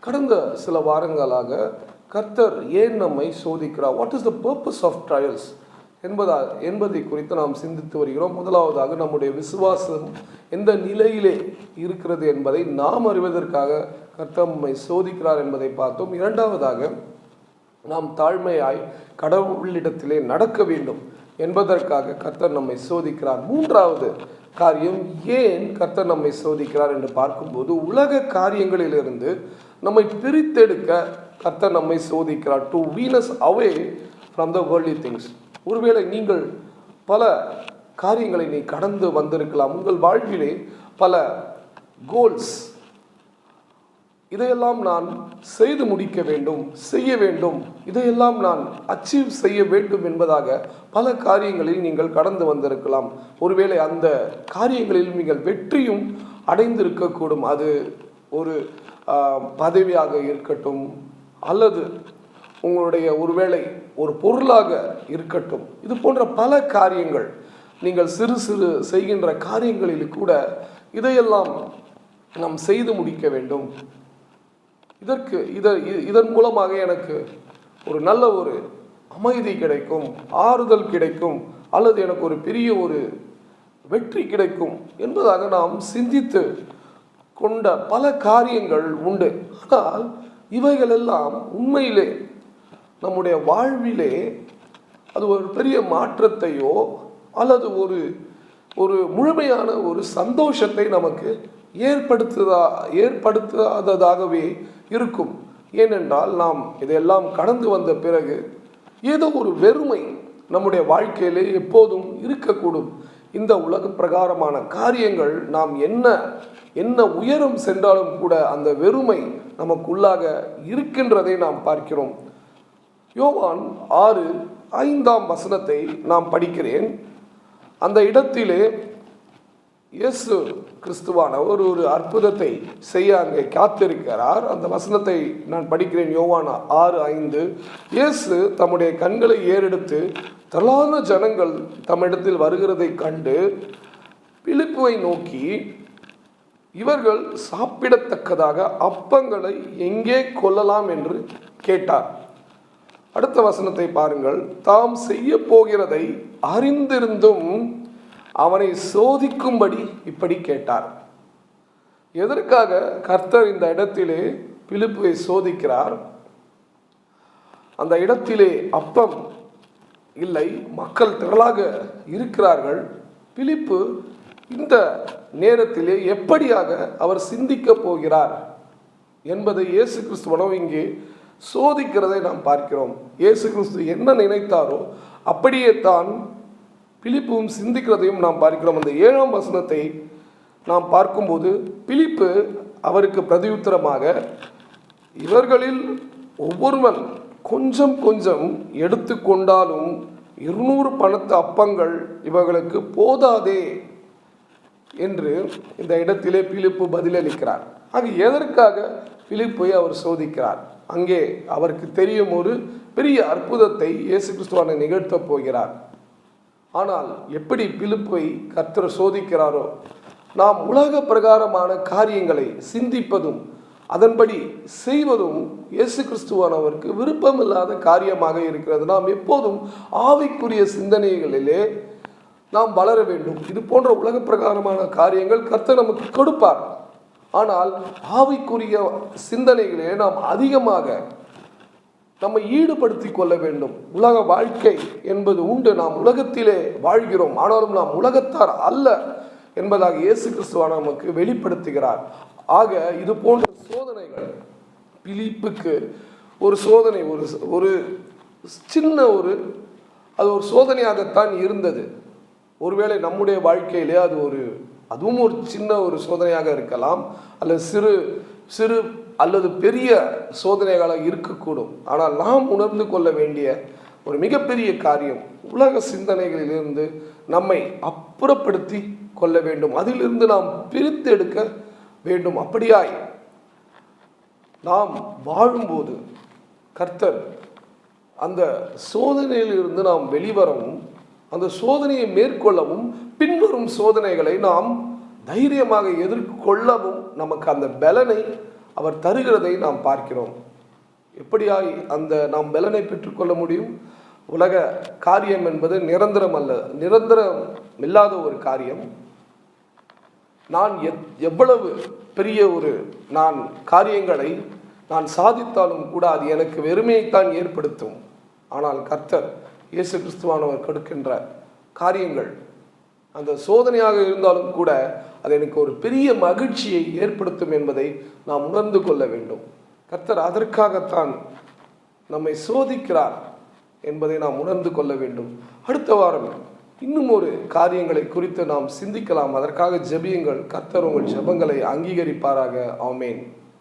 கடந்த சில வாரங்களாக கர்த்தர் ஏன் நம்மை சோதிக்கிறார்? What is the purpose of trials என்பதா என்பதை குறித்து நாம் சிந்தித்து வருகிறோம். முதலாவதாக நம்முடைய விசுவாசம் எந்த நிலையிலே இருக்கிறது என்பதை நாம் அறிவதற்காக கர்த்தர் நம்மை சோதிக்கிறார் என்பதை பார்த்தோம். இரண்டாவதாக நாம் தாழ்மையாய் கடவுளிடத்திலே நடக்க வேண்டும் என்பதற்காக கர்த்தர் நம்மை சோதிக்கிறார். மூன்றாவது காரியம் ஏன் கர்த்தர் நம்மை சோதிக்கிறார் என்று பார்க்கும்போது உலக காரியங்களிலிருந்து நம்மை பிரித்தெடுக்க கர்த்தர் நம்மை சோதிக்கிறார். To wean us away from the worldly things ஒருவேளை நீங்கள் பல காரியங்களை நீ கடந்து வந்திருக்கலாம். உங்கள் வாழ்விலே பல கோல்ஸ் இதையெல்லாம் நான் செய்து முடிக்க வேண்டும் செய்ய வேண்டும். இதையெல்லாம் நான் அச்சீவ் செய்ய வேண்டும் என்பதாக பல காரியங்களில் நீங்கள் கடந்து வந்திருக்கலாம். ஒருவேளை அந்த காரியங்களில் நீங்கள் வெற்றியும் அடைந்திருக்கக்கூடும். அது ஒரு பதவியாக இருக்கட்டும் அல்லது உங்களுடைய ஒருவேளை ஒரு பொருளாக இருக்கட்டும் இது போன்ற பல காரியங்கள் நீங்கள் சிறு சிறு செய்கின்ற காரியங்களில் கூட இதையெல்லாம் நாம் செய்து முடிக்க வேண்டும். இதற்கு இதை இதன் மூலமாக எனக்கு ஒரு நல்ல ஒரு அமைதி கிடைக்கும் ஆறுதல் கிடைக்கும் அல்லது எனக்கு ஒரு பெரிய ஒரு வெற்றி கிடைக்கும் என்பதாக நாம் சிந்தித்து கொண்ட பல காரியங்கள் உண்டு. ஆனால் இவைகளெல்லாம் உண்மையிலே நம்முடைய வாழ்விலே அது ஒரு பெரிய மாற்றத்தையோ அல்லது ஒரு ஒரு முழுமையான ஒரு சந்தோஷத்தை நமக்கு ஏற்படுத்துதா ஏற்படுத்தாததாகவே இருக்கும். ஏனென்றால் நாம் இதையெல்லாம் கடந்து வந்த பிறகு ஏதோ ஒரு வெறுமை நம்முடைய வாழ்க்கையிலே எப்போதும் இருக்கக்கூடும். இந்த உலக பிரகாரமான காரியங்கள் நாம் என்ன என்ன உயரம் சென்றாலும் கூட அந்த வெறுமை நமக்குள்ளாக இருக்கின்றதை நாம் பார்க்கிறோம். யோவான் ஆறு ஐந்தாம் வசனத்தை நாம் படிக்கிறேன். அந்த இடத்திலே இயேசு கிறிஸ்துவானவர் ஒரு அற்புதத்தை செய்ய அங்கே காத்திருக்கிறார். அந்த வசனத்தை நான் படிக்கிறேன் யோவான ஆறு ஐந்து. இயேசு தம்முடைய கண்களை ஏறெடுத்து தலான ஜனங்கள் தம்மிடத்தில் வருகிறதை கண்டு பிலிப்புவை நோக்கி இவர்கள் சாப்பிடத்தக்கதாக அப்பங்களை எங்கே கொள்ளலாம் என்று கேட்டார். அடுத்த வசனத்தை பாருங்கள். தாம் செய்ய போகிறதை அறிந்திருந்தும் அவனை சோதிக்கும்படி இப்படி கேட்டார். எதற்காக கர்த்தர் இந்த இடத்திலே பிலிப்புவை சோதிக்கிறார்? அந்த இடத்திலே அப்பம் இல்லை மக்கள் திரளாக இருக்கிறார்கள். பிலிப்பு இந்த நேரத்திலே எப்படியாக அவர் சிந்திக்கப் போகிறார் என்பதை இயேசு கிறிஸ்துவனம் இங்கே சோதிக்கிறதை நாம் பார்க்கிறோம். இயேசு கிறிஸ்து என்ன நினைத்தாரோ அப்படியே தான் பிலிப்பும் சிந்திக்கிறதையும் நாம் பார்க்கிறோம். அந்த ஏழாம் வசனத்தை நாம் பார்க்கும்போது பிலிப்பு அவருக்கு பிரதியுத்தரமாக இவர்களில் ஒவ்வொருவன் கொஞ்சம் கொஞ்சம் எடுத்துக்கொண்டாலும் இருநூறு பணத்து அப்பங்கள் இவர்களுக்கு போதாதே என்று இந்த இடத்திலே பிலிப்பு பதிலளிக்கிறார். ஆக எதற்காக பிலிப்பை அவர் சோதிக்கிறார்? அங்கே அவருக்கு தெரியும் ஒரு பெரிய அற்புதத்தை இயேசு கிறிஸ்துவான நிகழ்த்தப் போகிறார். ஆனால் எப்படி பிலிப்பை கர்த்தர் சோதிக்கிறாரோ நாம் உலக பிரகாரமான காரியங்களை சிந்திப்பதும் அதன்படி செய்வதும் இயேசு கிறிஸ்துவானவருக்கு விருப்பமில்லாத காரியமாக இருக்கிறது. நாம் எப்போதும் ஆவிக்குரிய சிந்தனைகளிலே நாம் வளர வேண்டும். இது போன்ற உலக பிரகாரமான காரியங்கள் கர்த்தர் நமக்கு கொடுப்பார். ஆனால் ஆவிக்குரிய சிந்தனைகளிலே நாம் அதிகமாக நம்மை ஈடுபடுத்தி கொள்ள வேண்டும். உலக வாழ்க்கை என்பது உண்டு. நாம் உலகத்திலே வாழ்கிறோம். ஆனாலும் நாம் உலகத்தார் அல்ல என்பதாக இயேசு கிறிஸ்துவான நமக்கு வெளிப்படுத்துகிறார். ஆக இது போன்ற சோதனைகள் பிலிப்புக்கு ஒரு சோதனை ஒரு ஒரு சின்ன ஒரு அது ஒரு சோதனையாகத்தான் இருந்தது. ஒருவேளை நம்முடைய வாழ்க்கையிலே அது ஒரு அதுவும் ஒரு சின்ன ஒரு சோதனையாக இருக்கலாம். அல்லது சிறு சிறு அல்லது பெரிய சோதனைகளாக இருக்கக்கூடும். ஆனால் நாம் உணர்ந்து கொள்ள வேண்டிய ஒரு மிகப்பெரிய காரியம் உலக சிந்தனைகளிலிருந்து நம்மை அப்புறப்படுத்தி கொள்ள வேண்டும். அதிலிருந்து நாம் பிரித்து எடுக்க வேண்டும். அப்படியாய் நாம் வாழும்போது கர்த்தர் அந்த சோதனையிலிருந்து நாம் வெளிவரவும் அந்த சோதனையை மேற்கொள்ளவும் பின்வரும் சோதனைகளை நாம் தைரியமாக எதிர்கொள்ளவும் நமக்கு அந்த பலனை அவர் தருகிறதை நாம் பார்க்கிறோம். எப்படியாய் அந்த நாம் பலனை பெற்றுக்கொள்ள முடியும்? உலக காரியம் என்பது நிரந்தரம் அல்ல நிரந்தரம் இல்லாத ஒரு காரியம். நான் எத் எவ்வளவு பெரிய ஒரு நான் காரியங்களை நான் சாதித்தாலும் கூட அது எனக்கு வெறுமையைத்தான் ஏற்படுத்தும். ஆனால் கர்த்தர் இயேசு கிறிஸ்துவானவர் கொடுக்கின்ற காரியங்கள் அந்த சோதனையாக இருந்தாலும் கூட அது எனக்கு ஒரு பெரிய மகிழ்ச்சியை ஏற்படுத்தும் என்பதை நாம் உணர்ந்து கொள்ள வேண்டும். கர்த்தர் அதற்காகத்தான் நம்மை சோதிக்கிறார் என்பதை நாம் உணர்ந்து கொள்ள வேண்டும். அடுத்த வாரம் இன்னும் ஒரு காரியங்களை குறித்து நாம் சிந்திக்கலாம். அதற்காக ஜெபியுங்கள். கர்த்தர் உங்கள் ஜெபங்களை அங்கீகரிப்பாராக. ஆமேன்.